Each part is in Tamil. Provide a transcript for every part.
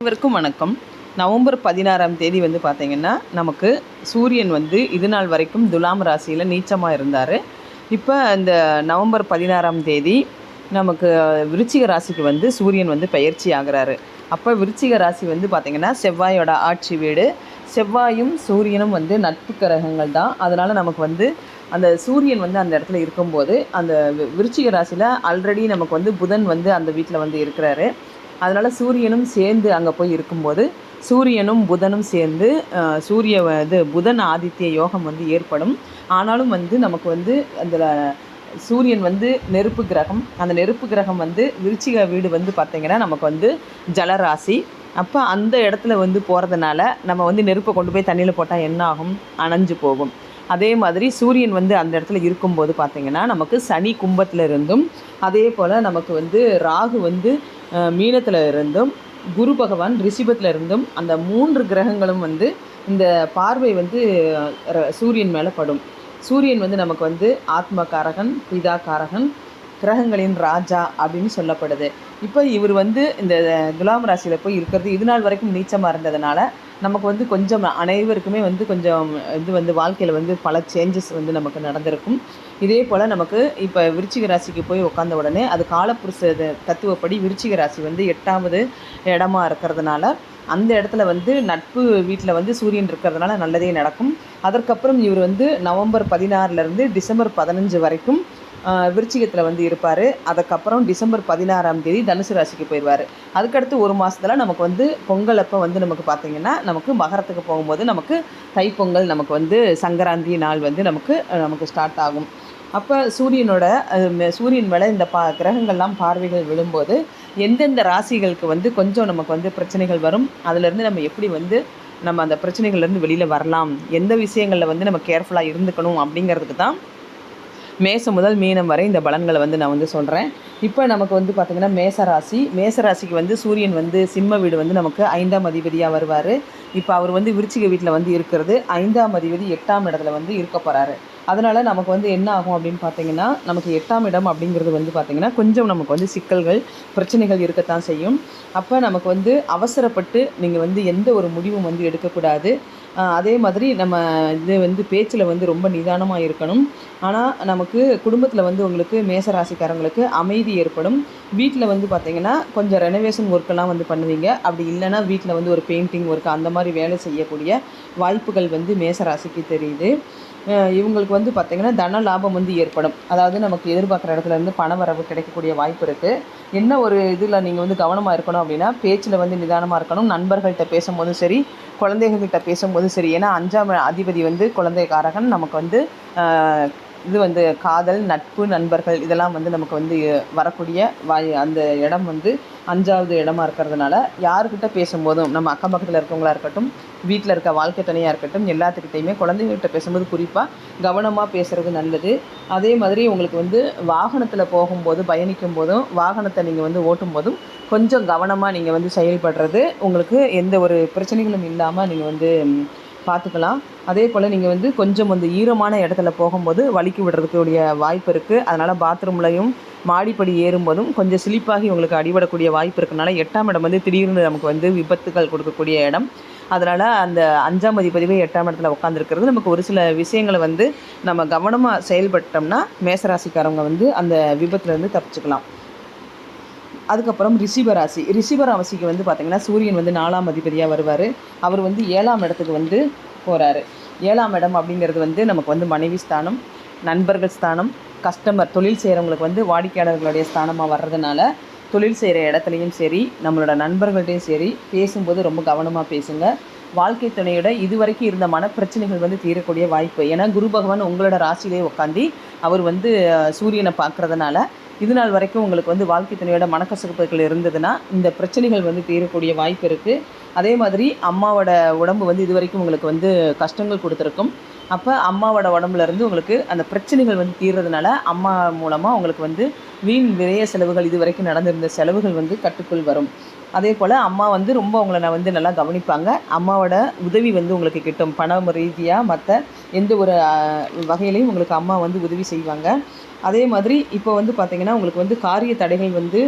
அனைவருக்கும் வணக்கம். நவம்பர் பதினாறாம் தேதி வந்து பார்த்திங்கன்னா நமக்கு சூரியன் வந்து இது நாள் வரைக்கும் துலாம் ராசியில் நீச்சமாக இருந்தார். இப்போ இந்த நவம்பர் பதினாறாம் தேதி நமக்கு விருச்சிக ராசிக்கு வந்து சூரியன் வந்து பயிற்சி ஆகிறாரு. அப்போ விருச்சிக ராசி வந்து பார்த்திங்கன்னா செவ்வாயோட ஆட்சி வீடு. செவ்வாயும் சூரியனும் வந்து நட்பு கிரகங்கள் தான். அதனால் நமக்கு வந்து அந்த சூரியன் வந்து அந்த இடத்துல இருக்கும்போது அந்த விருச்சிக ராசியில் ஆல்ரெடி நமக்கு வந்து புதன் வந்து அந்த வீட்டில் வந்து இருக்கிறாரு. அதனால் சூரியனும் சேர்ந்து அங்கே போய் இருக்கும்போது சூரியனும் புதனும் சேர்ந்து சூரிய இது புதன் ஆதித்ய யோகம் வந்து ஏற்படும். ஆனாலும் வந்து நமக்கு வந்து அந்த சூரியன் வந்து நெருப்பு கிரகம். அந்த நெருப்பு கிரகம் வந்து விருச்சிக வீடு வந்து பார்த்திங்கன்னா நமக்கு வந்து ஜலராசி. அப்போ அந்த இடத்துல வந்து போகிறதுனால நம்ம வந்து நெருப்பை கொண்டு போய் தண்ணியில் போட்டால் என்ன ஆகும்? அணைஞ்சு போகும். அதே மாதிரி சூரியன் வந்து அந்த இடத்துல இருக்கும்போது பார்த்திங்கன்னா நமக்கு சனி கும்பத்தில் இருந்தும் அதே போல் நமக்கு வந்து ராகு வந்து மீனத்தில் இருந்தும் குரு பகவான் ரிஷிபத்தில் இருந்தும் அந்த மூன்று கிரகங்களும் வந்து இந்த பார்வை வந்து ர- சூரியன் மேலே படும். சூரியன் வந்து நமக்கு வந்து ஆத்ம காரகன் பிதா காரகன் கிரகங்களின் ராஜா அப்படின்னு சொல்லப்படுது. இப்போ இவர் வந்து இந்த துலாம் ராசியில் போய் இருக்கிறது இது நாள் வரைக்கும் நீச்சமாக இருந்ததுனால நமக்கு வந்து கொஞ்சம் அனைவருக்குமே வந்து கொஞ்சம் இது வந்து வாழ்க்கையில் வந்து பல சேஞ்சஸ் வந்து நமக்கு நடந்திருக்கும். இதே போல் நமக்கு இப்போ விருச்சிக ராசிக்கு போய் உட்காந்த உடனே அது காலப்புருஷ தத்துவப்படி விருச்சிக ராசி வந்து எட்டாவது இடமா இருக்கிறதுனால அந்த இடத்துல வந்து நட்பு வீட்டில் வந்து சூரியன் இருக்கிறதுனால நல்லதே நடக்கும். அதற்கப்புறம் இவர் வந்து நவம்பர் பதினாறுலேருந்து டிசம்பர் பதினஞ்சு வரைக்கும் விருச்சிகத்தில் வந்து இருப்பார். அதுக்கப்புறம் டிசம்பர் பதினாறாம் தேதி தனுசு ராசிக்கு போயிடுவார் அதுக்கடுத்து ஒரு மாதத்துல நமக்கு வந்து பொங்கல் அப்போ வந்து நமக்கு பார்த்திங்கன்னா நமக்கு மகரத்துக்கு போகும்போது நமக்கு தைப்பொங்கல் நமக்கு வந்து சங்கராந்தி நாள் வந்து நமக்கு நமக்கு ஸ்டார்ட் ஆகும். அப்போ சூரியனோட சூரியன் மேலே இந்த பா கிரகங்கள்லாம் பார்வைகள் விழும்போது எந்தெந்த ராசிகளுக்கு வந்து கொஞ்சம் நமக்கு வந்து பிரச்சனைகள் வரும் அதுலேருந்து நம்ம எப்படி வந்து நம்ம அந்த பிரச்சனைகள்லேருந்து வெளியில் வரலாம் எந்த விஷயங்களில் வந்து நம்ம கேர்ஃபுல்லாக இருந்துக்கணும் அப்படிங்கிறதுக்கு தான் மேசம் முதல் மீனம் வரை இந்த பலன்களை வந்து நான் வந்து சொல்கிறேன் இப்போ நமக்கு வந்து பார்த்திங்கன்னா மேசராசி. மேசராசிக்கு வந்து சூரியன் வந்து சிம்ம வீடு வந்து நமக்கு ஐந்தாம் அதிபதியாக வருவார். இப்போ அவர் வந்து விருச்சிக வீட்டில் வந்து இருக்கிறது. ஐந்தாம் அதிபதி எட்டாம் இடத்துல வந்து இருக்க போகிறாரு அதனால் நமக்கு வந்து என்ன ஆகும் அப்படின்னு பார்த்தீங்கன்னா நமக்கு எட்டாம் இடம் அப்படிங்கிறது வந்து பார்த்திங்கன்னா கொஞ்சம் நமக்கு வந்து சிக்கல்கள் பிரச்சனைகள் இருக்கத்தான் செய்யும். அப்போ நமக்கு வந்து அவசரப்பட்டு நீங்கள் வந்து எந்த ஒரு முடிவும் வந்து எடுக்கக்கூடாது. அதே மாதிரி நம்ம இது வந்து பேச்சில் வந்து ரொம்ப நிதானமாக இருக்கணும். ஆனால் நமக்கு குடும்பத்தில் வந்து உங்களுக்கு மேசராசிக்காரங்களுக்கு அமைதி ஏற்படும். வீட்டில் வந்து பார்த்திங்கன்னா கொஞ்சம் ரெனோவேஷன் ஒர்க்கெல்லாம் வந்து பண்ணுவீங்க. அப்படி இல்லைன்னா வீட்டில் வந்து ஒரு பெயிண்டிங் ஒர்க் அந்த மாதிரி வேலை செய்யக்கூடிய வாய்ப்புகள் வந்து மேசராசிக்கு தெரியுது. இவங்களுக்கு வந்து பார்த்திங்கன்னா தன லாபம் வந்து ஏற்படும். அதாவது நமக்கு எதிர்பார்க்குற இடத்துல இருந்து பண வரவு கிடைக்கக்கூடிய வாய்ப்பு இருக்குது என்ன ஒரு இதில் நீங்கள் வந்து கவனமாக இருக்கணும் அப்படின்னா பேச்சில் வந்து நிதானமாக இருக்கணும். நண்பர்கள்கிட்ட பேசும்போதும் சரி குழந்தைகள்கிட்ட பேசும்போதும் சரி. ஏன்னா அஞ்சாம் அதிபதி வந்து குழந்தைக்காரகன். நமக்கு வந்து இது வந்து காதல் நட்பு நண்பர்கள் இதெல்லாம் வந்து நமக்கு வந்து வரக்கூடிய வாய் அந்த இடம் வந்து அஞ்சாவது இடமா இருக்கிறதுனால யாருக்கிட்ட பேசும்போதும் நம்ம அக்கம் பக்கத்தில் இருக்கவங்களா இருக்கட்டும் வீட்டில் இருக்க வாழ்க்கை துணையாக இருக்கட்டும் எல்லாத்துக்கிட்டையுமே குழந்தைங்கள்கிட்ட பேசும்போது குறிப்பாக கவனமாக பேசுகிறது நல்லது. அதே மாதிரி உங்களுக்கு வந்து வாகனத்தில் போகும்போது பயணிக்கும் போதும் வாகனத்தை நீங்கள் வந்து ஓட்டும் போதும் கொஞ்சம் கவனமாக நீங்கள் வந்து செயல்படுறது உங்களுக்கு எந்த ஒரு பிரச்சனைகளும் இல்லாமல் நீங்கள் வந்து பார்த்துக்கலாம். அதே போல் நீங்கள் வந்து கொஞ்சம் வந்து ஈரமான இடத்துல போகும்போது வலிக்கு விடுறதுக்குடைய வாய்ப்பு இருக்குது அதனால் பாத்ரூம்லையும் மாடிப்படி ஏறும்போதும் கொஞ்சம் ஸ்லிப்பாகி உங்களுக்கு அடிபடக்கூடிய வாய்ப்பு இருக்கனால எட்டாம் இடம் வந்து திடீர்னு நமக்கு வந்து விபத்துகள் கொடுக்கக்கூடிய இடம். அதனால் அந்த அஞ்சாம் அதிபதிவே எட்டாம் இடத்துல உட்காந்துருக்கிறது நமக்கு ஒரு சில விஷயங்களை வந்து நம்ம கவனமாக செயல்பட்டோம்னா மேசராசிக்காரவங்க வந்து அந்த விபத்துலேருந்து தப்பிச்சுக்கலாம். அதுக்கப்புறம் ரிஷிபராசி ரிஷிபராசிக்கு வந்து பார்த்திங்கன்னா சூரியன் வந்து நாலாம் அதிபதியாக வருவார். அவர் வந்து ஏழாம் இடத்துக்கு வந்து போகிறாரு ஏழாம் இடம் அப்படிங்கிறது வந்து நமக்கு வந்து மனைவி ஸ்தானம் நண்பர்கள் ஸ்தானம் கஸ்டமர் தொழில் செய்கிறவங்களுக்கு வந்து வாடிக்கையாளர்களுடைய ஸ்தானமாக வர்றதுனால தொழில் செய்கிற இடத்துலையும் சரி நம்மளோட நண்பர்கள்டையும் சரி பேசும்போது ரொம்ப கவனமாக பேசுங்க. வாழ்க்கை துணையோட இதுவரைக்கும் இருந்த மனப்பிரச்சனைகள் வந்து தீரக்கூடிய வாய்ப்பு. ஏன்னா குரு பகவான் உங்களோட ராசியிலே உட்காந்து அவர் வந்து சூரியனை பார்க்குறதுனால இது நாள் வரைக்கும் உங்களுக்கு வந்து வாழ்க்கை துணையோட மனக்கசப்புகள் இருந்ததுன்னா இந்த பிரச்சனைகள் வந்து தீரக்கூடிய வாய்ப்பு இருக்குது அதே மாதிரி அம்மாவோட உடம்பு வந்து இது வரைக்கும் உங்களுக்கு வந்து கஷ்டங்கள் கொடுத்துருக்கும். அப்போ அம்மாவோட உடம்புலேருந்து உங்களுக்கு அந்த பிரச்சனைகள் வந்து தீர்றதுனால அம்மா மூலமாக உங்களுக்கு வந்து வீண் விரைய செலவுகள் இது வரைக்கும் நடந்திருந்த செலவுகள் வந்து கட்டுக்குள் வரும். அதே போல் அம்மா வந்து ரொம்ப உங்களை நான் வந்து நல்லா கவனிப்பாங்க. அம்மாவோட உதவி வந்து உங்களுக்கு கிட்டும். பணம் ரீதியாக மற்ற எந்த ஒரு வகையிலையும் உங்களுக்கு அம்மா வந்து உதவி செய்வாங்க. அதே மாதிரி இப்போ வந்து பார்த்திங்கன்னா உங்களுக்கு வந்து காரிய தடைகள் வந்து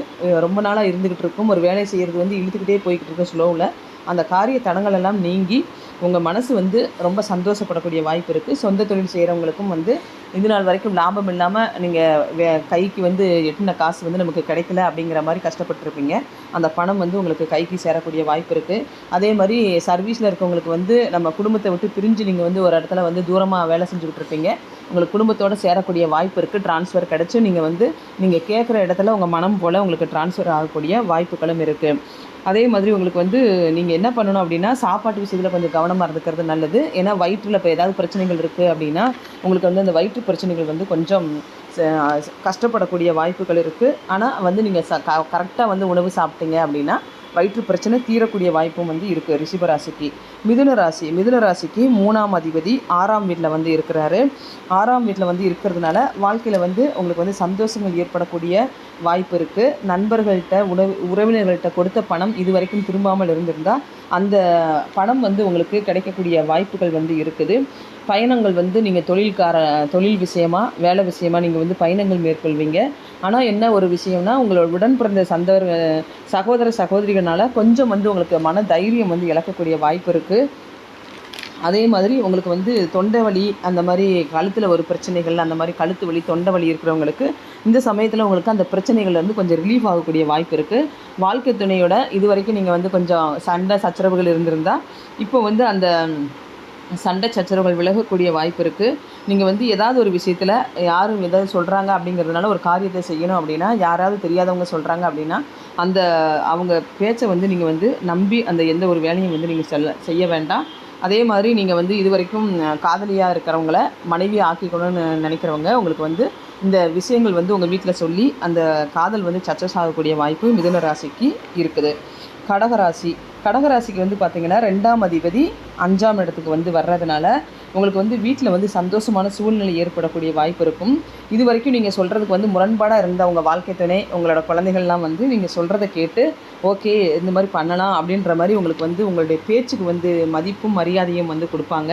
ரொம்ப நாளாக இருந்துக்கிட்டு இருக்கும். ஒரு வேலை செய்கிறது வந்து இழுத்துக்கிட்டே போய்கிட்டு இருக்கும் ஸ்லோவில் அந்த காரிய தடங்கள் எல்லாம் நீங்கி உங்கள் மனசு வந்து ரொம்ப சந்தோஷப்படக்கூடிய வாய்ப்பு இருக்குது சொந்த தொழில் செய்கிறவங்களுக்கும் வந்து இது நாள் வரைக்கும் லாபம் இல்லாமல் நீங்கள் வே கைக்கு வந்து எட்டின காசு வந்து நமக்கு கிடைக்கல அப்படிங்கிற மாதிரி கஷ்டப்பட்டிருப்பீங்க. அந்த பணம் வந்து உங்களுக்கு கைக்கு சேரக்கூடிய வாய்ப்பு இருக்குது அதே மாதிரி சர்வீஸில் இருக்கவங்களுக்கு வந்து நம்ம குடும்பத்தை விட்டு பிரிஞ்சு நீங்கள் வந்து ஒரு இடத்துல வந்து தூரமாக வேலை செஞ்சுக்கிட்டு இருப்பீங்க. உங்களுக்கு குடும்பத்தோடு சேரக்கூடிய வாய்ப்பு இருக்குது ட்ரான்ஸ்ஃபர் கிடச்சி நீங்கள் வந்து நீங்கள் கேட்குற இடத்துல உங்கள் மனம் போல் உங்களுக்கு ட்ரான்ஸ்ஃபர் ஆகக்கூடிய வாய்ப்புகளும் இருக்குது அதே மாதிரி உங்களுக்கு வந்து நீங்கள் என்ன பண்ணணும் அப்படின்னா சாப்பாட்டு விஷயத்தில் கொஞ்சம் கவனமாக இருந்துக்கிறது நல்லது. ஏன்னா வயிற்றில் இப்போ ஏதாவது பிரச்சனைகள் இருக்குது அப்படின்னா உங்களுக்கு வந்து அந்த வயிற்று பிரச்சனைகள் வந்து கொஞ்சம் ச- கஷ்டப்படக்கூடிய வாய்ப்புகள் இருக்குது ஆனால் வந்து நீங்கள் ச க கரெக்டாக வந்து உணவு சாப்பிட்டீங்க அப்படின்னா வயிற்று பிரச்சனை தீரக்கூடிய வாய்ப்பும் வந்து இருக்குது ரிஷபராசிக்கு. மிதுன ராசி. மிதுன ராசிக்கு மூணாம் அதிபதி ஆறாம் வீட்டில் வந்து இருக்கிறாரு. ஆறாம் வீட்டில் வந்து இருக்கிறதுனால வாழ்க்கையில் வந்து உங்களுக்கு வந்து சந்தோஷங்கள் ஏற்படக்கூடிய வாய்ப்பு இருக்குது நண்பர்கள்ட்ட உணவு உறவினர்கள்ட்ட கொடுத்த பணம் இது வரைக்கும் திரும்பாமல் இருந்திருந்தால் அந்த பணம் வந்து உங்களுக்கு கிடைக்கக்கூடிய வாய்ப்புகள் வந்து இருக்குது. பயணங்கள் வந்து நீங்கள் தொழில்கார தொழில் விஷயமா வேலை விஷயமா நீங்கள் வந்து பயணங்கள் மேற்கொள்வீங்க. ஆனால் என்ன ஒரு விஷயம்னா உங்களோட உடன் பிறந்த சந்தவர் சகோதர சகோதரிகளால் கொஞ்சம் வந்து உங்களுக்கு மன தைரியம் வந்து இழக்கக்கூடிய வாய்ப்பு இருக்குது அதே மாதிரி உங்களுக்கு வந்து தொண்டை வலி அந்த மாதிரி கழுத்தில் ஒரு பிரச்சனைகள் அந்த மாதிரி கழுத்து வலி தொண்டை வலி இருக்கிறவங்களுக்கு இந்த சமயத்தில் உங்களுக்கு அந்த பிரச்சனைகள் வந்து கொஞ்சம் ரிலீஃப் ஆகக்கூடிய வாய்ப்பு இருக்குது வாழ்க்கை துணையோட இது வரைக்கும் நீங்கள் வந்து கொஞ்சம் சண்டை சச்சரவுகள் இருந்திருந்தால் இப்போ வந்து அந்த சண்டை சச்சரவுகள் விலகக்கூடிய வாய்ப்பு இருக்குது நீங்கள் வந்து ஏதாவது ஒரு விஷயத்தில் யாரும் ஏதாவது சொல்கிறாங்க அப்படிங்கிறதுனால ஒரு காரியத்தை செய்யணும் அப்படின்னா யாராவது தெரியாதவங்க சொல்கிறாங்க அப்படின்னா அந்த அவங்க பேச்சை வந்து நீங்கள் வந்து நம்பி அந்த எந்த ஒரு வேலையும் வந்து நீங்கள் செல்ல செய்ய வேண்டாம். அதே மாதிரி நீங்கள் வந்து இது வரைக்கும் காதலியாக இருக்கிறவங்கள மனைவி ஆக்கிக்கணும்னு நினைக்கிறவங்க உங்களுக்கு வந்து இந்த விஷயங்கள் வந்து உங்கள் வீட்டில் சொல்லி அந்த காதல் வந்து சக்ஸஸ் ஆகக்கூடிய வாய்ப்பு மிதுன ராசிக்கு இருக்குது. கடகராசி கடகராசிக்கு வந்து பார்த்திங்கன்னா ரெண்டாம் அதிபதி அஞ்சாம் இடத்துக்கு வந்து வர்றதுனால உங்களுக்கு வந்து வீட்டில் வந்து சந்தோஷமான சூழ்நிலை ஏற்படக்கூடிய வாய்ப்பு இருக்கும். இது வரைக்கும் நீங்கள் சொல்கிறதுக்கு வந்து முரண்பாடாக இருந்த உங்கள் வாழ்க்கை துணை உங்களோட குழந்தைகள்லாம் வந்து நீங்கள் சொல்கிறத கேட்டு ஓகே இந்த மாதிரி பண்ணலாம் அப்படின்ற மாதிரி உங்களுக்கு வந்து உங்களுடைய பேச்சுக்கு வந்து மதிப்பும் மரியாதையும் வந்து கொடுப்பாங்க.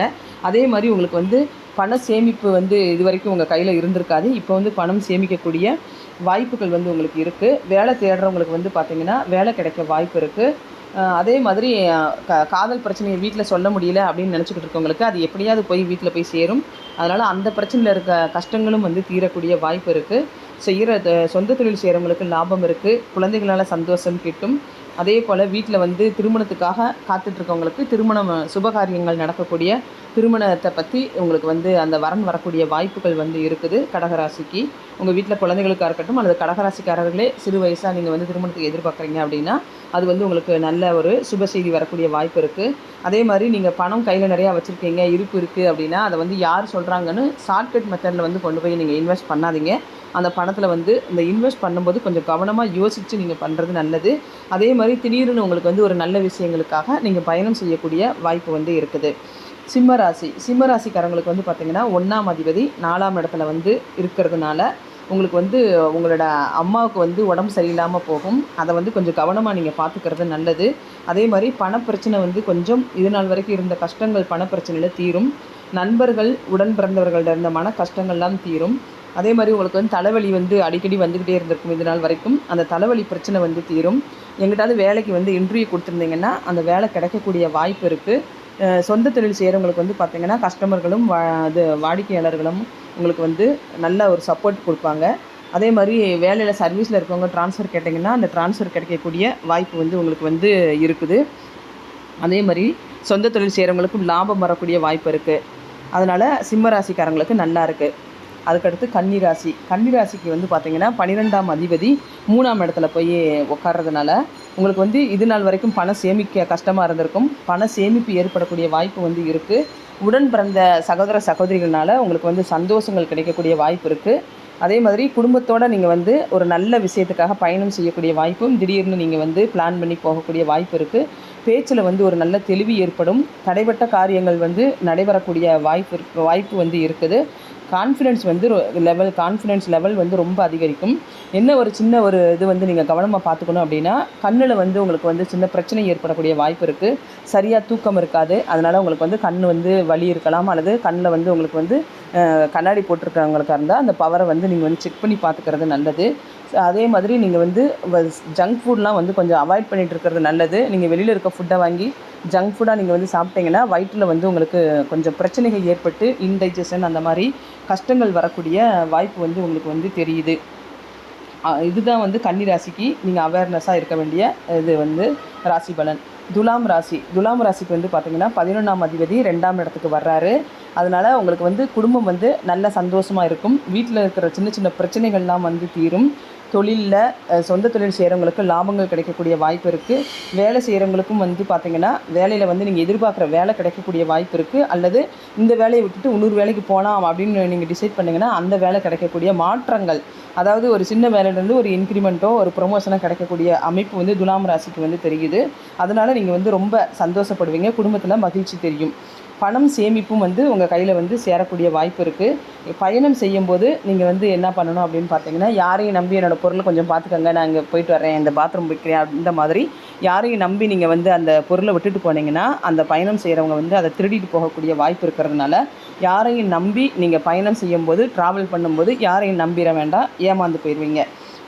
அதே மாதிரி உங்களுக்கு வந்து பண சேமிப்பு வந்து இது வரைக்கும் உங்கள் கையில் இருந்திருக்காது. இப்போ வந்து பணம் சேமிக்கக்கூடிய வாய்ப்புகள் வந்து உங்களுக்கு இருக்குது வேலை தேடுறவங்களுக்கு வந்து பார்த்திங்கன்னா வேலை கிடைக்க வாய்ப்பு இருக்குது அதே மாதிரி க காதல் பிரச்சனையை வீட்டில் சொல்ல முடியல அப்படின்னு நினச்சிக்கிட்டு இருக்கவங்களுக்கு அது எப்படியாவது போய் வீட்டில் போய் சேரும். அதனால் அந்த பிரச்சனையில் இருக்க கஷ்டங்களும் வந்து தீரக்கூடிய வாய்ப்பு இருக்குது செய்கிற சொந்த தொழில் செய்கிறவங்களுக்கு லாபம் இருக்குது குழந்தைகளால் சந்தோஷம் கிட்டும். அதே போல் வீட்டில் வந்து திருமணத்துக்காக காத்துட்ருக்கவங்களுக்கு திருமணம் சுபகாரியங்கள் நடக்கக்கூடிய திருமணத்தை பற்றி உங்களுக்கு வந்து அந்த வரன் வரக்கூடிய வாய்ப்புகள் வந்து இருக்குது கடகராசிக்கு. உங்கள் வீட்டில் குழந்தைகளுக்காக இருக்கட்டும் அல்லது கடகராசிக்காரர்களே சிறு வயசாக நீங்கள் வந்து திருமணத்துக்கு எதிர்பார்க்குறீங்க அப்படின்னா அது வந்து உங்களுக்கு நல்ல ஒரு சுப செய்தி வரக்கூடிய வாய்ப்பு இருக்குது அதே மாதிரி நீங்கள் பணம் கையில் நிறையா வச்சுருக்கீங்க இருப்பு இருக்குது அப்படின்னா அதை வந்து யார் சொல்கிறாங்கன்னு ஷார்ட்கட் மெத்தடில் வந்து கொண்டு போய் நீங்கள் இன்வெஸ்ட் பண்ணாதீங்க. அந்த பணத்தில் வந்து இந்த இன்வெஸ்ட் பண்ணும்போது கொஞ்சம் கவனமாக யோசித்து நீங்கள் பண்ணுறது நல்லது. அதே மாதிரி திடீர்னு உங்களுக்கு வந்து ஒரு நல்ல விஷயங்களுக்காக நீங்கள் பயணம் செய்யக்கூடிய வாய்ப்பு வந்து இருக்குது. சிம்மராசி சிம்மராசிக்காரங்களுக்கு வந்து பார்த்திங்கன்னா ஒன்றாம் அதிபதி நாலாம் இடத்துல வந்து இருக்கிறதுனால உங்களுக்கு வந்து உங்களோட அம்மாவுக்கு வந்து உடம்பு சரியில்லாமல் போகும். அதை வந்து கொஞ்சம் கவனமாக நீங்கள் பார்த்துக்கிறது நல்லது. அதே மாதிரி பணப்பிரச்சனை வந்து கொஞ்சம் இது நாள் வரைக்கும் இருந்த கஷ்டங்கள் பணப்பிரச்சனையில் தீரும். நண்பர்கள் உடன் பிறந்தவர்கள்ட இருந்த மன கஷ்டங்கள்லாம் தீரும். அதே மாதிரி உங்களுக்கு வந்து தலைவலி வந்து அடிக்கடி வந்துக்கிட்டே இருந்திருக்கும் இது நாள் வரைக்கும். அந்த தலைவலி பிரச்சனை வந்து தீரும். எங்கிட்டாவது வேலைக்கு வந்து இன்டர்வியூ கொடுத்துருந்தீங்கன்னா அந்த வேலை கிடைக்கக்கூடிய வாய்ப்பு இருக்குது சொந்த தொழில் செய்கிறவங்களுக்கு வந்து பார்த்திங்கன்னா கஸ்டமர்களும் வா இது வாடிக்கையாளர்களும் உங்களுக்கு வந்து நல்ல ஒரு சப்போர்ட் கொடுப்பாங்க. அதே மாதிரி வேலையில் சர்வீஸில் இருக்கவங்க ட்ரான்ஸ்ஃபர் கேட்டிங்கன்னா அந்த ட்ரான்ஸ்ஃபர் கிடைக்கக்கூடிய வாய்ப்பு வந்து உங்களுக்கு வந்து இருக்குது. அதே மாதிரி சொந்த தொழில் செய்கிறவங்களுக்கும் லாபம் வரக்கூடிய வாய்ப்பு இருக்குது அதனால் சிம்ம ராசிக்காரங்களுக்கு நல்லா இருக்குது அதுக்கடுத்து கன்னிராசி. கன்னிராசிக்கு வந்து பார்த்திங்கன்னா பன்னிரெண்டாம் அதிபதி மூணாம் இடத்துல போய் உட்கார்றதுனால உங்களுக்கு வந்து இது நாள் வரைக்கும் பணம் சேமிக்க கஷ்டமாக இருந்திருக்கும். பண சேமிப்பு ஏற்படக்கூடிய வாய்ப்பு வந்து இருக்குது உடன் பிறந்த சகோதர சகோதரிகள்னால உங்களுக்கு வந்து சந்தோஷங்கள் கிடைக்கக்கூடிய வாய்ப்பு இருக்குது அதே மாதிரி குடும்பத்தோடு நீங்கள் வந்து ஒரு நல்ல விஷயத்துக்காக பயணம் செய்யக்கூடிய வாய்ப்பும் திடீர்னு நீங்கள் வந்து பிளான் பண்ணி போகக்கூடிய வாய்ப்பு இருக்குது பேச்சில் வந்து ஒரு நல்ல தெளிவு ஏற்படும். தடைப்பட்ட காரியங்கள் வந்து நடைபெறக்கூடிய வாய்ப்பு வாய்ப்பு வந்து இருக்குது. கான்ஃபிடென்ஸ் வந்து லெவல் கான்ஃபிடென்ஸ் லெவல் வந்து ரொம்ப அதிகரிக்கும். என்ன ஒரு சின்ன ஒரு இது வந்து நீங்கள் கவனமாக பார்த்துக்கணும் அப்படின்னா கண்ணில் வந்து உங்களுக்கு வந்து சின்ன பிரச்சனை ஏற்படக்கூடிய வாய்ப்பு இருக்குது சரியாக தூக்கம் இருக்காது. அதனால் உங்களுக்கு வந்து கண் வந்து வலி இருக்கலாம். அல்லது கண்ணில் வந்து உங்களுக்கு வந்து கண்ணாடி போட்டிருக்கிறவங்களுக்காக இருந்தால் அந்த பவரை வந்து நீங்கள் வந்து செக் பண்ணி பார்த்துக்கிறது நல்லது. அதே மாதிரி நீங்கள் வந்து ஜங்க் ஃபுட்லாம் வந்து கொஞ்சம் அவாய்ட் பண்ணிகிட்டு இருக்கிறது நல்லது. நீங்கள் வெளியில் இருக்க ஃபுட்டை வாங்கி ஜங்க் ஃபுட்டாக நீங்கள் வந்து சாப்பிட்டீங்கன்னா வயிற்றில் வந்து உங்களுக்கு கொஞ்சம் பிரச்சனைகள் ஏற்பட்டு இன்டைஜஷன் அந்த மாதிரி கஷ்டங்கள் வரக்கூடிய வாய்ப்பு வந்து உங்களுக்கு வந்து தெரியுது. இதுதான் வந்து கன்னி ராசிக்கு நீங்கள் அவேர்னஸாக இருக்க வேண்டிய இது வந்து ராசி பலன். துலாம் ராசி. துலாம் ராசிக்கு வந்து பார்த்தீங்கன்னா பதினொன்றாம் அதிபதி ரெண்டாம் இடத்துக்கு வர்றாரு. அதனால் உங்களுக்கு வந்து குடும்பம் வந்து நல்ல சந்தோஷமாக இருக்கும். வீட்டில் இருக்கிற சின்ன சின்ன பிரச்சனைகள்லாம் வந்து தீரும். தொழிலில் சொந்த தொழில் செய்கிறவங்களுக்கு லாபங்கள் கிடைக்கக்கூடிய வாய்ப்பு இருக்குது வேலை செய்கிறவங்களுக்கும் வந்து பார்த்திங்கன்னா வேலையில் வந்து நீங்கள் எதிர்பார்க்குற வேலை கிடைக்கக்கூடிய வாய்ப்பு இருக்குது அல்லது இந்த வேலையை விட்டுட்டு இன்னொரு வேலைக்கு போகலாம் அப்படின்னு நீங்கள் டிசைட் பண்ணிங்கன்னா அந்த வேலை கிடைக்கக்கூடிய மாற்றங்கள் அதாவது ஒரு சின்ன வேலையிலேருந்து ஒரு இன்க்ரிமெண்ட்டோ ஒரு ப்ரொமோஷனோ கிடைக்கக்கூடிய அமைப்பு வந்து துலாம் ராசிக்கு வந்து தெரியுது. அதனால் நீங்கள் வந்து ரொம்ப சந்தோஷப்படுவீங்க. குடும்பத்தில் மகிழ்ச்சி தெரியும். பணம் சேமிப்பும் வந்து உங்கள் கையில் வந்து சேரக்கூடிய வாய்ப்பு இருக்குது பயணம் செய்யும்போது நீங்கள் வந்து என்ன பண்ணணும் அப்படின்னு பார்த்தீங்கன்னா யாரையும் நம்பி என்னோடய பொருளை கொஞ்சம் பார்த்துக்கங்க நான் இங்கே போயிட்டு வரேன் இந்த பாத்ரூம் வைக்கிறேன் இந்த மாதிரி. யாரையும் நம்பி நீங்கள் வந்து அந்த பொருளை விட்டுட்டு போனீங்கன்னா அந்த பயணம் செய்கிறவங்க வந்து அதை திருடிட்டு போகக்கூடிய வாய்ப்பு இருக்கிறதுனால யாரையும் நம்பி நீங்கள் பயணம் செய்யும்போது ட்ராவல் பண்ணும்போது யாரையும் நம்பிட வேண்டாம். ஏமாந்து போயிடுவீங்க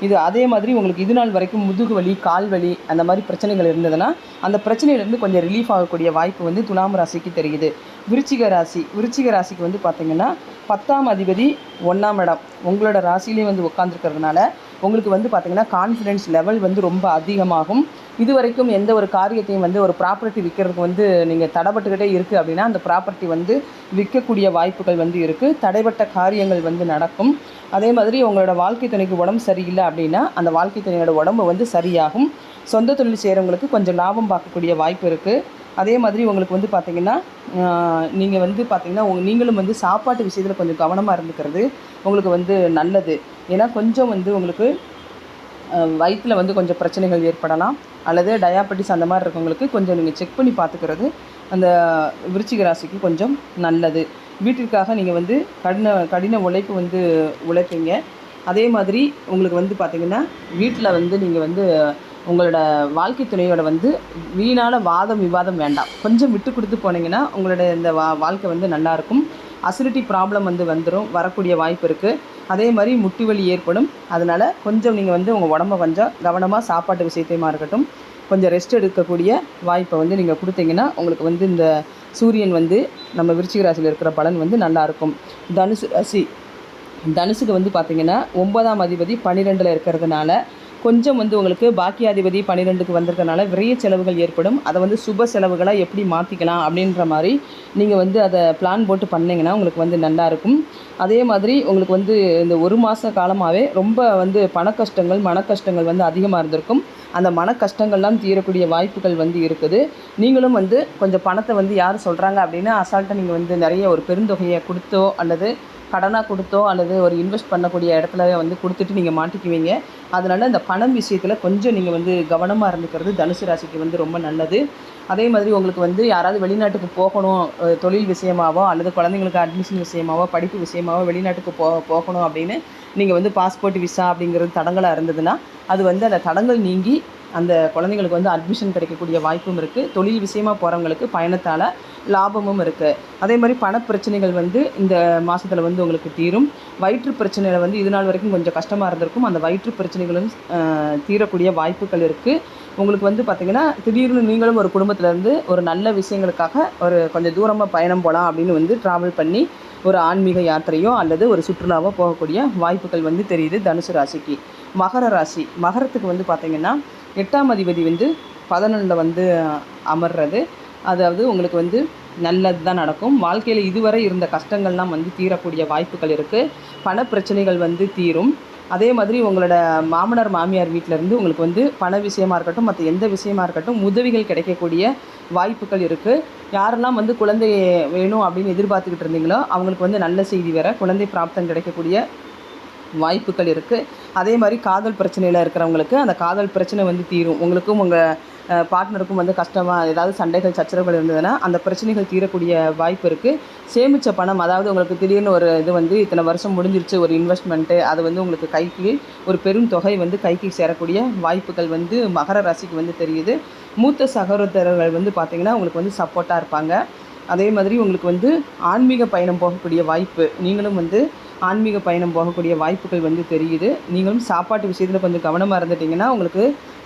இது அதே மாதிரி உங்களுக்கு இது நாள் வரைக்கும் முதுகு வலி கால் வலி அந்த மாதிரி பிரச்சனைகள் இருந்ததுன்னா அந்த பிரச்சனையிலேருந்து கொஞ்சம் ரிலீஃப் ஆகக்கூடிய வாய்ப்பு வந்து துலாம் ராசிக்கு தெரியுது. விருச்சிக ராசி விருச்சிக ராசிக்கு வந்து பார்த்தீங்கன்னா பத்தாம் அதிபதி ஒன்றாம் இடம். உங்களோட ராசியிலே வந்து உட்காந்துருக்கிறதுனால உங்களுக்கு வந்து பார்த்திங்கன்னா கான்ஃபிடென்ஸ் லெவல் வந்து ரொம்ப அதிகமாகும். இது வரைக்கும் எந்த ஒரு காரியத்தையும் வந்து ஒரு ப்ராப்பர்ட்டி விற்கிறதுக்கு வந்து நீங்கள் தடைப்பட்டுக்கிட்டே இருக்குது அப்படின்னா அந்த ப்ராப்பர்ட்டி வந்து விற்கக்கூடிய வாய்ப்புகள் வந்து இருக்குது தடைப்பட்ட காரியங்கள் வந்து நடக்கும். அதே மாதிரி உங்களோட வாழ்க்கை துணைக்கு உடம்பு சரியில்லை அப்படின்னா அந்த வாழ்க்கை துணையோட உடம்பு வந்து சரியாகும். சொந்த தொழில் செய்கிறவங்களுக்கு கொஞ்சம் லாபம் பார்க்கக்கூடிய வாய்ப்பு இருக்குது அதே மாதிரி உங்களுக்கு வந்து பார்த்திங்கன்னா நீங்கள் வந்து பார்த்திங்கன்னா உங்க நீங்களும் வந்து சாப்பாட்டு விஷயத்தில் கொஞ்சம் கவனமாக இருந்துக்கிறது உங்களுக்கு வந்து நல்லது. ஏன்னா கொஞ்சம் வந்து உங்களுக்கு வயிற்றில் வந்து கொஞ்சம் பிரச்சனைகள் ஏற்படலாம். அல்லது டயாபெட்டிஸ் அந்த மாதிரி இருக்கவங்களுக்கு கொஞ்சம் நீங்கள் செக் பண்ணி பார்த்துக்கிறது அந்த விருச்சிக ராசிக்கு கொஞ்சம் நல்லது. வீட்டிற்காக நீங்கள் வந்து கடின கடின உழைப்பு வந்து உழைப்பீங்க. அதே மாதிரி உங்களுக்கு வந்து பார்த்திங்கன்னா வீட்டில் வந்து நீங்கள் வந்து உங்களோட வாழ்க்கை துணையோட வந்து வீணான வாதம் விவாதம் வேண்டாம். கொஞ்சம் விட்டு கொடுத்து போனீங்கன்னா உங்களோட இந்த வா வாழ்க்கை வந்து நல்லாயிருக்கும் அசிடிட்டி ப்ராப்ளம் வந்து வந்துடும் வரக்கூடிய வாய்ப்பு இருக்குது அதே மாதிரி முட்டி வலி ஏற்படும். அதனால் கொஞ்சம் நீங்கள் வந்து உங்கள் உடம்ப கொஞ்சம் கவனமாக சாப்பாட்டு விஷயத்தையுமா இருக்கட்டும் கொஞ்சம் ரெஸ்ட் எடுக்கக்கூடிய வாய்ப்பை வந்து நீங்கள் கொடுத்தீங்கன்னா உங்களுக்கு வந்து இந்த சூரியன் வந்து நம்ம விருச்சிக ராசியில் இருக்கிற பலன் வந்து நல்லாயிருக்கும் தனுசு ராசி தனுசுக்கு வந்து பார்த்திங்கன்னா ஒன்பதாம் அதிபதி பன்னிரெண்டில் இருக்கிறதுனால கொஞ்சம் வந்து உங்களுக்கு பாக்கியாதிபதி பன்னிரெண்டுக்கு வந்திருக்கனால விரைய செலவுகள் ஏற்படும். அதை வந்து சுப செலவுகளாக எப்படி மாற்றிக்கலாம் அப்படின்ற மாதிரி நீங்கள் வந்து அதை பிளான் போட்டு பண்ணிங்கன்னா உங்களுக்கு வந்து நல்லா இருக்கும். அதே மாதிரி உங்களுக்கு வந்து இந்த ஒரு மாத காலமாகவே ரொம்ப வந்து பண கஷ்டங்கள் மன கஷ்டங்கள் வந்து அதிகமாக இருந்திருக்கும். அந்த மன கஷ்டங்கள்லாம் தீரக்கூடிய வாய்ப்புகள் வந்து இருக்குது. நீங்களும் வந்து கொஞ்சம் பணத்தை வந்து யார் சொல்கிறாங்க அப்படின்னா அசால்ட்டாக நீங்கள் வந்து நிறைய ஒரு பெருந்தொகையை கொடுத்தோ அல்லது கடனாக கொடுத்தோ அல்லது ஒரு இன்வெஸ்ட் பண்ணக்கூடிய இடத்துல வந்து கொடுத்துட்டு நீங்கள் மாட்டிக்குவீங்க. அதனால் இந்த பணம் விஷயத்தில் கொஞ்சம் நீங்கள் வந்து கவனமாக இருந்துக்கிறது தனுசு ராசிக்கு வந்து ரொம்ப நல்லது. அதே மாதிரி உங்களுக்கு வந்து யாராவது வெளிநாட்டுக்கு போகணும் தொழில் விஷயமாவோ அல்லது குழந்தைங்களுக்கு அட்மிஷன் விஷயமாவோ படிப்பு விஷயமாவோ வெளிநாட்டுக்கு போ போகணும் அப்படின்னு நீங்கள் வந்து பாஸ்போர்ட் விசா அப்படிங்கிறது தடங்களாக இருந்ததுன்னா அது வந்து அந்த தடங்கள் நீங்கி அந்த குழந்தைங்களுக்கு வந்து அட்மிஷன் கிடைக்கக்கூடிய வாய்ப்பும் இருக்குது தொழில் விஷயமாக போகிறவங்களுக்கு பயணத்தால் லாபமும் இருக்குது அதே மாதிரி பணப்பிரச்சனைகள் வந்து இந்த மாதத்தில் வந்து உங்களுக்கு தீரும். வயிற்று பிரச்சனையில் வந்து இது நாள் வரைக்கும் கொஞ்சம் கஷ்டமாக இருந்திருக்கும். அந்த வயிற்று பிரச்சனைகளும் தீரக்கூடிய வாய்ப்புகள் இருக்குது உங்களுக்கு வந்து பார்த்திங்கன்னா திடீர்னு நீங்களும் ஒரு குடும்பத்திலேருந்து ஒரு நல்ல விஷயங்களுக்காக ஒரு கொஞ்சம் தூரமாக பயணம் போகலாம் அப்படின்னு வந்து ட்ராவல் பண்ணி ஒரு ஆன்மீக யாத்திரையோ அல்லது ஒரு சுற்றுலாவோ போகக்கூடிய வாய்ப்புகள் வந்து தெரியுது தனுசு ராசிக்கு. மகர ராசி. மகரத்துக்கு வந்து பார்த்திங்கன்னா எட்டாம் அதிபதி வந்து பதினொன்றில் வந்து அமர்றது. அதாவது உங்களுக்கு வந்து நல்லது தான் நடக்கும். வாழ்க்கையில் இதுவரை இருந்த கஷ்டங்கள்லாம் வந்து தீரக்கூடிய வாய்ப்புகள் இருக்குது பண பிரச்சனைகள் வந்து தீரும். அதே மாதிரி உங்களோட மாமனார் மாமியார் வீட்டிலேருந்து இருந்து உங்களுக்கு வந்து பண விஷயமா இருக்கட்டும் மற்ற எந்த விஷயமா இருக்கட்டும் உதவிகள் கிடைக்கக்கூடிய வாய்ப்புகள் இருக்குது யாரெல்லாம் வந்து குழந்தை வேணும் அப்படின்னு எதிர்பார்த்துக்கிட்டு இருந்தீங்களோ அவங்களுக்கு வந்து நல்ல செய்தி வர குழந்தை பிராப்தம் கிடைக்கக்கூடிய வாய்ப்புகள் இருக்குது அதே மாதிரி காதல் பிரச்சனையில் இருக்கிறவங்களுக்கு அந்த காதல் பிரச்சனை வந்து தீரும். உங்களுக்கும் உங்கள் பார்ட்னருக்கும் வந்து கஷ்டமாக ஏதாவது சண்டைகள் சச்சரவுகள் இருந்ததுன்னா அந்த பிரச்சனைகள் தீரக்கூடிய வாய்ப்பு இருக்குது சேமித்த பணம் அதாவது உங்களுக்கு திடீர்னு ஒரு இது வந்து இத்தனை வருஷம் முடிஞ்சிருச்சு ஒரு இன்வெஸ்ட்மெண்ட்டு அது வந்து உங்களுக்கு கைக்கு ஒரு பெரும் தொகை வந்து கைக்கு சேரக்கூடிய வாய்ப்புகள் வந்து மகர ராசிக்கு வந்து தெரியுது. மூத்த சகோதரர்கள் வந்து பார்த்திங்கன்னா உங்களுக்கு வந்து சப்போர்ட்டாக இருப்பாங்க. அதே மாதிரி உங்களுக்கு வந்து ஆன்மீக பயணம் போகக்கூடிய வாய்ப்பு நீங்களும் வந்து ஆன்மீக பயணம் போகக்கூடிய வாய்ப்புகள் வந்து தெரியுது. நீங்களும் சாப்பாட்டு விஷயத்தில் கொஞ்சம் கவனமாக இருந்துட்டிங்கன்னா உங்களுக்கு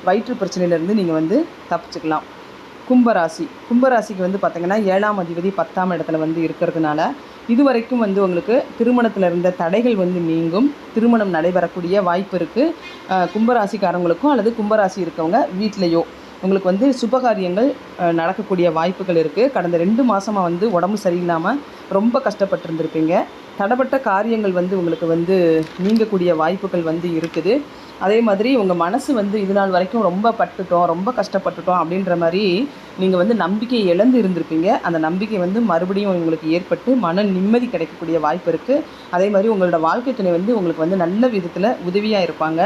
வயிற்று பிரச்சனையிலேருந்து நீங்கள் வந்து தப்பிச்சுக்கலாம். கும்பராசி. கும்பராசிக்கு வந்து பார்த்திங்கன்னா ஏழாம் அதிபதி பத்தாம் இடத்துல வந்து இருக்கிறதுனால இது வரைக்கும் வந்து உங்களுக்கு திருமணத்தில் இருந்த தடைகள் வந்து நீங்கும். திருமணம் நடைபெறக்கூடிய வாய்ப்பு இருக்குது கும்பராசிக்காரங்களுக்கும் அல்லது கும்பராசி இருக்கவங்க வீட்லேயோ உங்களுக்கு வந்து சுபகாரியங்கள் நடக்கக்கூடிய வாய்ப்புகள் இருக்குது கடந்த ரெண்டு மாதமாக வந்து உடம்பு சரியில்லாமல் ரொம்ப கஷ்டப்பட்டிருந்திருப்பீங்க. தடப்பட்ட காரியங்கள் வந்து உங்களுக்கு வந்து நீங்கக்கூடிய வாய்ப்புகள் வந்து இருக்குது. அதே மாதிரி உங்கள் மனசு வந்து இது நாள் வரைக்கும் ரொம்ப பட்டுட்டோம் ரொம்ப கஷ்டப்பட்டுட்டோம் அப்படின்ற மாதிரி நீங்கள் வந்து நம்பிக்கையை இழந்து இருந்திருப்பீங்க. அந்த நம்பிக்கை வந்து மறுபடியும் உங்களுக்கு ஏற்பட்டு மன நிம்மதி கிடைக்கக்கூடிய வாய்ப்பு இருக்குது அதே மாதிரி உங்களோட வாழ்க்கை துணை வந்து உங்களுக்கு வந்து நல்ல விதத்தில் உதவியாக இருப்பாங்க.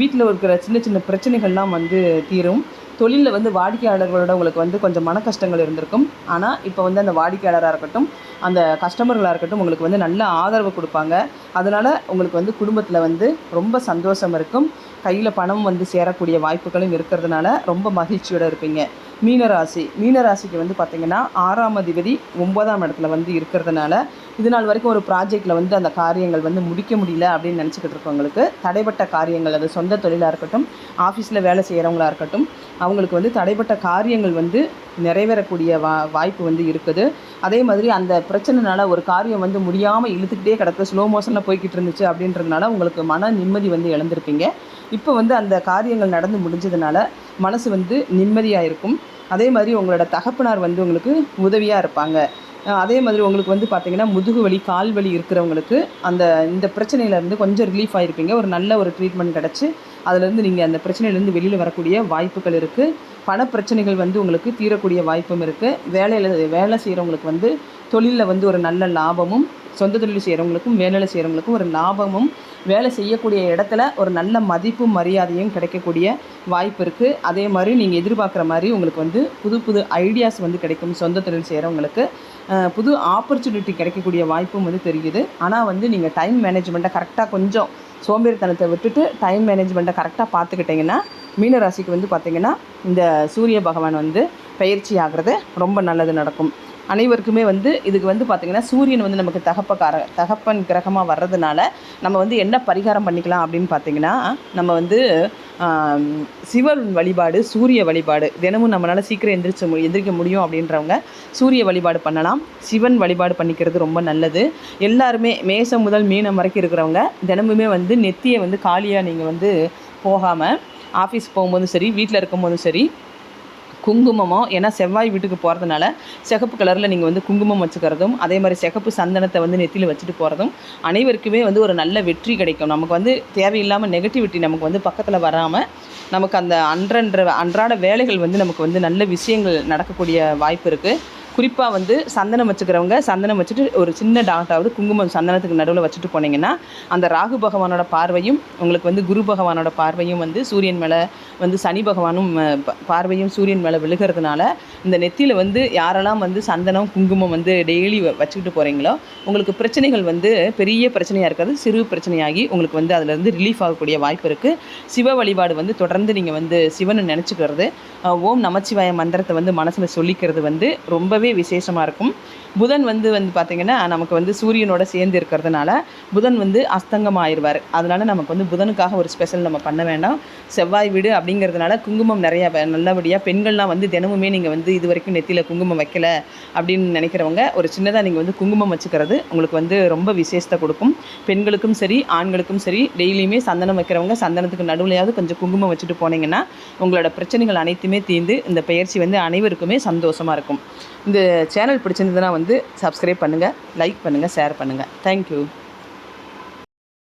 வீட்டில் இருக்கிற சின்ன சின்ன பிரச்சனைகள்லாம் வந்து தீரும். தொழிலில் வந்து வாடிக்கையாளர்களோட உங்களுக்கு வந்து கொஞ்சம் மன கஷ்டங்கள் இருந்திருக்கும். ஆனால் இப்போ வந்து அந்த வாடிக்கையாளராக இருக்கட்டும் அந்த கஸ்டமர்களாக இருக்கட்டும் உங்களுக்கு வந்து நல்ல ஆதரவு கொடுப்பாங்க. அதனால் உங்களுக்கு வந்து குடும்பத்தில் வந்து ரொம்ப சந்தோஷம் இருக்கும். கையில் பணம் வந்து சேரக்கூடிய வாய்ப்புகளும் இருக்கிறதுனால ரொம்ப மகிழ்ச்சியோடு இருப்பீங்க. மீனராசி. மீனராசிக்கு வந்து பார்த்திங்கன்னா ஆறாம் அதிபதி ஒன்பதாம் இடத்துல வந்து இருக்கிறதுனால இது நாள் வரைக்கும் ஒரு ப்ராஜெக்டில் வந்து அந்த காரியங்கள் வந்து முடிக்க முடியல அப்படின்னு நினச்சிக்கிட்டு இருக்கவங்களுக்கு தடைப்பட்ட காரியங்கள் அது சொந்த தொழிலாக இருக்கட்டும் ஆஃபீஸில் வேலை செய்கிறவங்களா இருக்கட்டும் அவங்களுக்கு வந்து தடைப்பட்ட காரியங்கள் வந்து நிறைவேறக்கூடிய வா வாய்ப்பு வந்து இருக்குது. அதே மாதிரி அந்த பிரச்சனைனால ஒரு காரியம் வந்து முடியாமல் இழுத்துக்கிட்டே கிடக்கு ஸ்லோ மோஷனில் போய்கிட்டு இருந்துச்சு அப்படின்றதுனால உங்களுக்கு மன நிம்மதி வந்து இழந்திருப்பீங்க. இப்போ வந்து அந்த காரியங்கள் நடந்து முடிஞ்சதுனால மனசு வந்து நிம்மதியாக இருக்கும். அதே மாதிரி உங்களோட தகப்பனார் வந்து உங்களுக்கு உதவியாக இருப்பாங்க. அதே மாதிரி உங்களுக்கு வந்து பார்த்தீங்கன்னா முதுகு வலி கால் வலி இருக்கிறவங்களுக்கு அந்த இந்த பிரச்சனையிலேருந்து கொஞ்சம் ரிலீஃப் ஆகிருப்பீங்க ஒரு நல்ல ஒரு ட்ரீட்மெண்ட் கிடச்சி அதுலேருந்து நீங்கள் அந்த பிரச்சனையிலேருந்து வெளியில் வரக்கூடிய வாய்ப்புகள் இருக்குது பண பிரச்சனைகள் வந்து உங்களுக்கு தீரக்கூடிய வாய்ப்பும் இருக்குது வேலையில் வேலை செய்கிறவங்களுக்கு வந்து தொழிலில் வந்து ஒரு நல்ல லாபமும் சொந்த தொழில் செய்கிறவங்களுக்கும் வேலையில் செய்கிறவங்களுக்கும் ஒரு லாபமும் வேலை செய்யக்கூடிய இடத்துல ஒரு நல்ல மதிப்பும் மரியாதையும் கிடைக்கக்கூடிய வாய்ப்பு இருக்குது அதே மாதிரி நீங்கள் எதிர்பார்க்குற மாதிரி உங்களுக்கு வந்து புது புது ஐடியாஸ் வந்து கிடைக்கும் சொந்த தொழில் செய்கிறவங்களுக்கு புது ஆப்பர்ச்சுனிட்டி கிடைக்கக்கூடிய வாய்ப்பும் வந்து தெரியுது. ஆனால் வந்து நீங்கள் டைம் மேனேஜ்மெண்ட்டை கரெக்டாக கொஞ்சம் சோம்பேறித்தனத்தை விட்டுட்டு டைம் மேனேஜ்மெண்ட்டை கரெக்டாக பார்த்துக்கிட்டிங்கன்னா மீனராசிக்கு வந்து பார்த்திங்கன்னா இந்த சூரிய பகவான் வந்து பயிற்சி ஆகிறது ரொம்ப நல்லது நடக்கும். அனைவருக்குமே வந்து இதுக்கு வந்து பார்த்திங்கன்னா சூரியன் வந்து நமக்கு தகப்பக்கார தகப்பன் கிரகமாக வர்றதுனால நம்ம வந்து என்ன பரிகாரம் பண்ணிக்கலாம் அப்படின்னு பார்த்தீங்கன்னா நம்ம வந்து சிவன் வழிபாடு சூரிய வழிபாடு தினமும் நம்மளால் சீக்கிரம் எந்திரிச்ச மு எந்திரிக்க முடியும் அப்படின்றவங்க சூரிய வழிபாடு பண்ணலாம். சிவன் வழிபாடு பண்ணிக்கிறது ரொம்ப நல்லது. எல்லாருமே மேசம் முதல் மீனம் வரைக்கும் இருக்கிறவங்க தினமுமே வந்து நெத்தியை வந்து காலியாக நீங்கள் வந்து போகாமல் ஆஃபீஸ் போகும்போதும் சரி வீட்டில் இருக்கும்போதும் சரி குங்குமமோ ஏன்னா செவ்வாய் வீட்டுக்கு போகிறதுனால சிகப்பு கலரில் நீங்கள் வந்து குங்குமம் வச்சுக்கிறதும் அதே மாதிரி சிகப்பு சந்தனத்தை வந்து நெத்தியில் வச்சுட்டு போகிறதும் அனைவருக்குமே வந்து ஒரு நல்ல வெற்றி கிடைக்கும். நமக்கு வந்து தேவையில்லாமல் நெகட்டிவிட்டி நமக்கு வந்து பக்கத்தில் வராமல் நமக்கு அந்த அன்றன்ற அன்றாட வேலைகள் வந்து நமக்கு வந்து நல்ல விஷயங்கள் நடக்கக்கூடிய வாய்ப்பு இருக்குது குறிப்பாக வந்து சந்தனம் வச்சுக்கிறவங்க சந்தனம் வச்சுட்டு ஒரு சின்ன டாட்டாவது குங்குமம் சந்தனத்துக்கு நடுவில் வச்சுட்டு போனீங்கன்னா அந்த ராகு பகவானோட பார்வையும் உங்களுக்கு வந்து குரு பகவானோட பார்வையும் வந்து சூரியன் மேலே வந்து சனி பகவானும் ப- பார்வையும் சூரியன் மேலே விழுகிறதுனால இந்த நெத்தியில் வந்து யாரெல்லாம் வந்து சந்தனம் குங்குமம் வந்து டெய்லி வச்சுக்கிட்டு போகிறீங்களோ உங்களுக்கு பிரச்சனைகள் வந்து பெரிய பிரச்சனையாக இருக்கிறது சிறு பிரச்சனையாகி உங்களுக்கு வந்து அதுலேருந்து ரிலீஃப் ஆகக்கூடிய வாய்ப்பு இருக்குது சிவ வழிபாடு வந்து தொடர்ந்து நீங்கள் வந்து சிவனை நினச்சிக்கிறது ஓம் நமச்சிவாய மந்திரத்தை வந்து மனசில் சொல்லிக்கிறது வந்து ரொம்பவே விசேஷமாக இருக்கும். புதன் வந்து வந்து பார்த்திங்கன்னா நமக்கு வந்து சூரியனோட சேர்ந்து இருக்கிறதுனால புதன் வந்து அஸ்தங்கம் ஆயிடுவார் அதனால நமக்கு வந்து புதனுக்காக ஒரு ஸ்பெஷல் நம்ம பண்ண வேண்டாம். செவ்வாய் வீடு அப்படிங்கிறதுனால குங்குமம் நிறையா நல்லபடியாக பெண்கள்லாம் வந்து தினமுமே நீங்கள் வந்து இது வரைக்கும் நெத்தியில் குங்குமம் வைக்கல அப்படின்னு நினைக்கிறவங்க ஒரு சின்னதாக நீங்கள் வந்து குங்குமம் வச்சுக்கிறது உங்களுக்கு வந்து ரொம்ப விசேஷத்தை கொடுக்கும். பெண்களுக்கும் சரி ஆண்களுக்கும் சரி டெய்லியுமே சந்தனம் வைக்கிறவங்க சந்தனத்துக்கு நடுவுலையாவது கொஞ்சம் குங்குமம் வச்சுட்டு போனீங்கன்னா உங்களோட பிரச்சனைகள் அனைத்துமே தீர்ந்து இந்த பயிற்சி வந்து அனைவருக்குமே சந்தோஷமாக இருக்கும். இந்த சேனல் பிடிச்சிருந்ததுன்னா வந்து சப்ஸ்கிரைப் பண்ணுங்கள் லைக் பண்ணுங்கள் ஷேர் பண்ணுங்கள் தேங்க்யூ